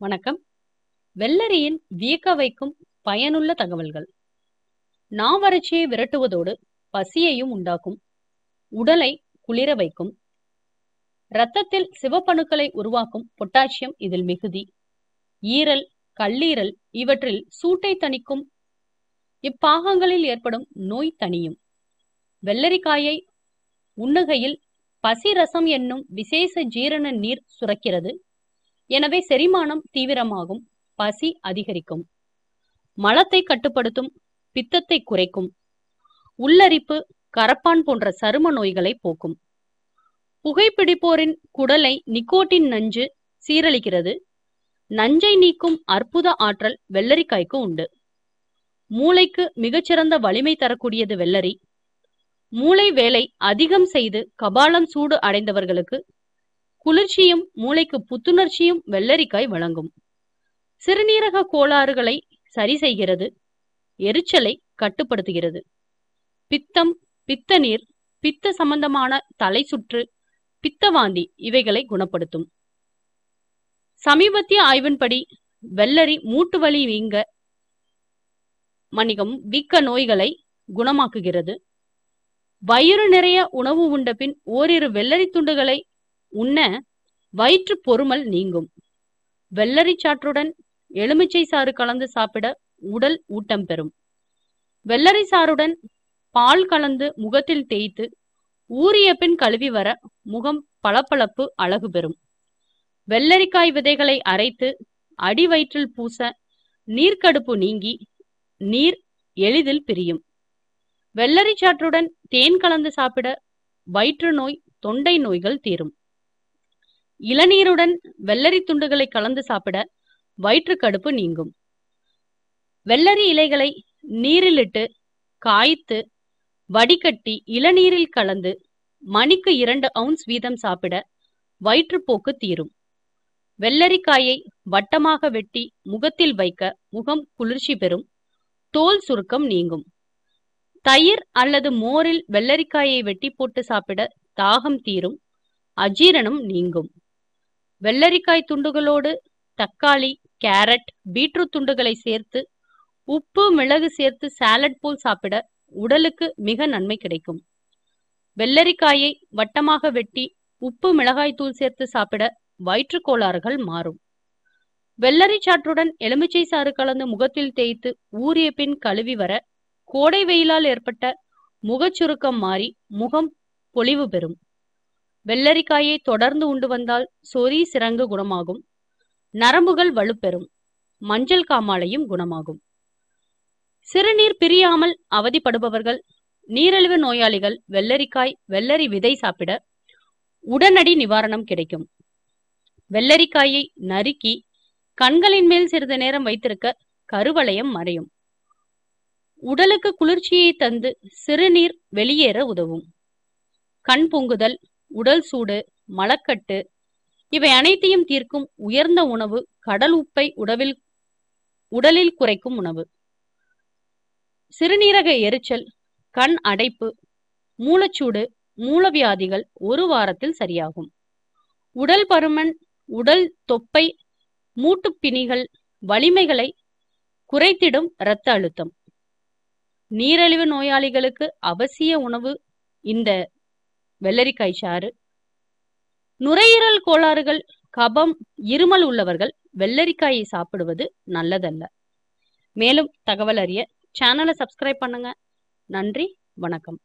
வணக்கம். வெள்ளரியின் வியக்க வைக்கும் பயனுள்ள தகவல்கள். நாவறட்சியை விரட்டுவதோடு பசியையும் உண்டாக்கும். உடலை குளிர வைக்கும். இரத்தத்தில் சிவப்பணுக்களை உருவாக்கும் பொட்டாசியம் இதில் மிகுதி. ஈரல் கல்லீரல் இவற்றில் சூட்டை தணிக்கும். இப்பாகங்களில் ஏற்படும் நோய் தணியும். வெள்ளரிக்காயை உண்ணுகையில் பசி ரசம் என்னும் விசேஷ ஜீரண நீர் சுரக்கிறது. எனவே செரிமானம் தீவிரமாகும் பசி அதிகரிக்கும். மலத்தை கட்டுப்படுத்தும் பித்தத்தை குறைக்கும். உள்ளரிப்பு கரப்பான் போன்ற சரும நோய்களை போக்கும். புகைப்பிடிப்போரின் குடலை நிக்கோட்டின் நஞ்சு சீரழிக்கிறது. நஞ்சை நீக்கும் அற்புத ஆற்றல் வெள்ளரிக்காய்க்கு உண்டு. மூளைக்கு மிகச்சிறந்த வலிமை தரக்கூடியது வெள்ளரி. மூளை வேலை அதிகம் செய்து கபாலம் சூடு அடைந்தவர்களுக்கு குளிர்ச்சியும் மூளைக்கு புத்துணர்ச்சியும் வெள்ளரிக்காய் வழங்கும். சிறுநீரக கோளாறுகளை சரி செய்கிறது. எரிச்சலை கட்டுப்படுத்துகிறது. பித்தம் பித்த நீர் பித்த சம்பந்தமான தலை சுற்று பித்தவாந்தி இவைகளை குணப்படுத்தும். சமீபத்திய ஆய்வின்படி வெள்ளரி மூட்டு வலி வீங்க மன்னிக்கும் வீக்க நோய்களை குணமாக்குகிறது. வயிறு நிறைய உணவு உண்ட பின் ஓரிரு வெள்ளரி துண்டுகளை உண்ண வயிற்று பொறுமல் நீங்கும். வெள்ளரி சாற்றுடன் எலுமிச்சை சாறு கலந்து சாப்பிட உடல் ஊட்டம் பெறும். வெள்ளரி சாறுடன் பால் கலந்து முகத்தில் தேய்த்து ஊறிய பின் கழுவி வர முகம் பளபளப்பு அழகு பெறும். வெள்ளரிக்காய் விதைகளை அரைத்து அடி வயிற்றில் பூச நீர்க்கடுப்பு நீங்கி நீர் எளிதில் பிரியும். வெள்ளரி சாற்றுடன் தேன் கலந்து சாப்பிட வயிற்று நோய் தொண்டை நோய்கள் தீரும். இளநீருடன் வெள்ளரி துண்டுகளை கலந்து சாப்பிட வயிற்று கடுப்பு நீங்கும். வெள்ளரி இலைகளை நீரிலிட்டு காய்த்து வடிகட்டி இளநீரில் கலந்து மணிக்கு இரண்டு அவுன்ஸ் வீதம் சாப்பிட வயிற்றுப்போக்கு தீரும். வெள்ளரிக்காயை வட்டமாக வெட்டி முகத்தில் வைக்க முகம் குளிர்ச்சி பெறும். தோல் சுருக்கம் நீங்கும். தயிர் அல்லது மோரில் வெள்ளரிக்காயை வெட்டி போட்டு சாப்பிட தாகம் தீரும். அஜீரணம் நீங்கும். வெள்ளரிக்காய் துண்டுகளோடு தக்காளி கேரட் பீட்ரூட் துண்டுகளை சேர்த்து உப்பு மிளகு சேர்த்து சாலட் போல் சாப்பிட உடலுக்கு மிக நன்மை கிடைக்கும். வெள்ளரிக்காயை வட்டமாக வெட்டி உப்பு மிளகாய் தூள் சேர்த்து சாப்பிட வயிற்றுக் கோளாறுகள் மாறும். வெள்ளரி சாற்றுடன் எலுமிச்சை சாறு கலந்து முகத்தில் தேய்த்து ஊறிய பின் கழுவி வர கோடை வெயிலால் ஏற்பட்ட முகச்சுருக்கம் மாறி முகம் பொலிவு பெறும். வெள்ளரிக்காயை தொடர்ந்து உண்டு வந்தால் சொறி சிறங்கு குணமாகும். நரம்புகள் வலுப்பெறும். மஞ்சள் காமாலையும் குணமாகும். சிறுநீர் பிரியாமல் அவதிப்படுபவர்கள் நீரிழிவு நோயாளிகள் வெள்ளரிக்காய் வெள்ளரி விதை சாப்பிட உடனடி நிவாரணம் கிடைக்கும். வெள்ளரிக்காயை நறுக்கி கண்களின் மேல் சிறிது நேரம் வைத்திருக்க கருவளையம் மறையும். உடலுக்கு குளிர்ச்சியை தந்து சிறுநீர் வெளியேற உதவும். கண் பொங்குதல் உடல் சூடு மலக்கட்டு இவை அனைத்தையும் தீர்க்கும் உயர்ந்த உணவு கடல் உப்பை உடவில் உடலில் குறைக்கும் உணவு. சிறுநீரக எரிச்சல் கண் அடைப்பு மூலச்சூடு மூலவியாதிகள் ஒரு வாரத்தில் சரியாகும். உடல் பருமன் உடல் தொப்பை மூட்டுப்பிணிகள் வலிமைகளை குறைத்திடும் இரத்த அழுத்தம். நீரிழிவு நோயாளிகளுக்கு அவசிய உணவு இந்த வெள்ளரிக்காய் சாறு. நுரையீரல் கோளாறுகள் கபம் இருமல் உள்ளவர்கள் வெள்ளரிக்காயை சாப்பிடுவது நல்லதல்ல. மேலும் தகவல் அறிய சேனலை சப்ஸ்கிரைப் பண்ணுங்க. நன்றி வணக்கம்.